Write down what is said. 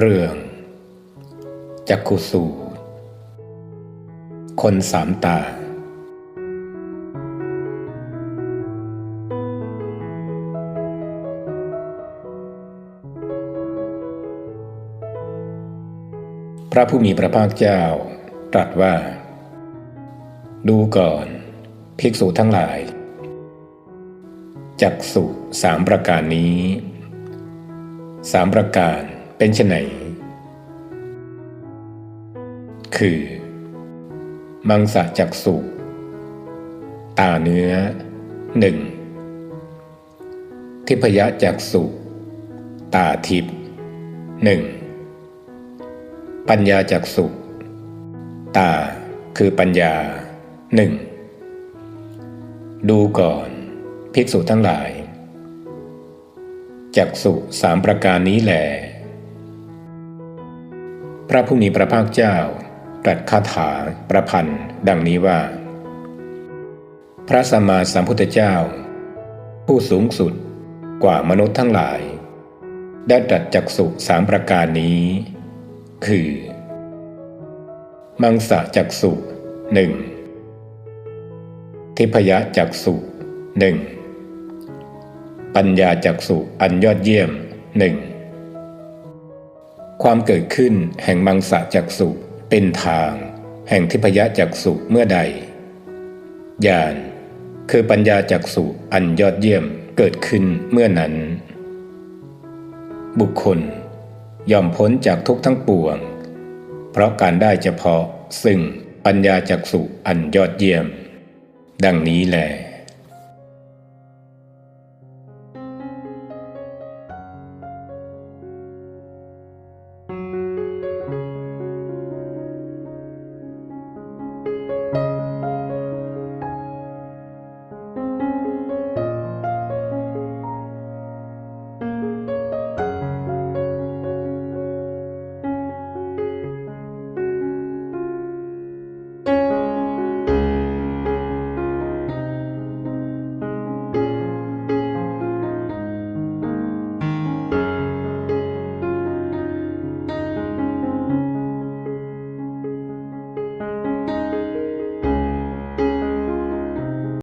เรื่องจักขุสูตร คนสามตา พระผู้มีพระภาคเจ้า ตรัสว่า ดูก่อน ภิกษุทั้งหลาย จักสุสามประการนี้สามประการ เป็นไฉนคือ มังสะจักสุตาเนื้อหนึ่งทิพยจักสุตาทิพหนึ่งปัญญาจักสุตาคือปัญญาหนึ่งดูก่อน ภิกษุทั้งหลายจักสุสามประการนี้แหลพ ระผู้มีพระภาคเจ้าตรัสคาถาประพันธ์ ดังนี้ว่า พระสัมมาสัมพุทธเจ้า ผู้สูงสุดกว่ามนุษย์ทั้งหลาย ได้ตรัสจักสุสามประการนี้ คือ มังสะจักสุหนึ่งทิพยจักสุหนึ่งปัญญาจักสุอันยอดเยี่ยมหนึ่ง ความเกิดขึ้นแห่งมังสะจักสุเป็นทาง แห่งทิพยจักสุเมื่อใดญาณคือปัญญาจักสุอันยอดเยี่ยมเกิดขึ้นเมื่อนั้น บุคคลย่อมพ้นจากทุกทั้งปวง เพราะการได้เฉพาะซึ่งปัญญาจักสุอันยอดเยี่ยม ดังนี้แหละ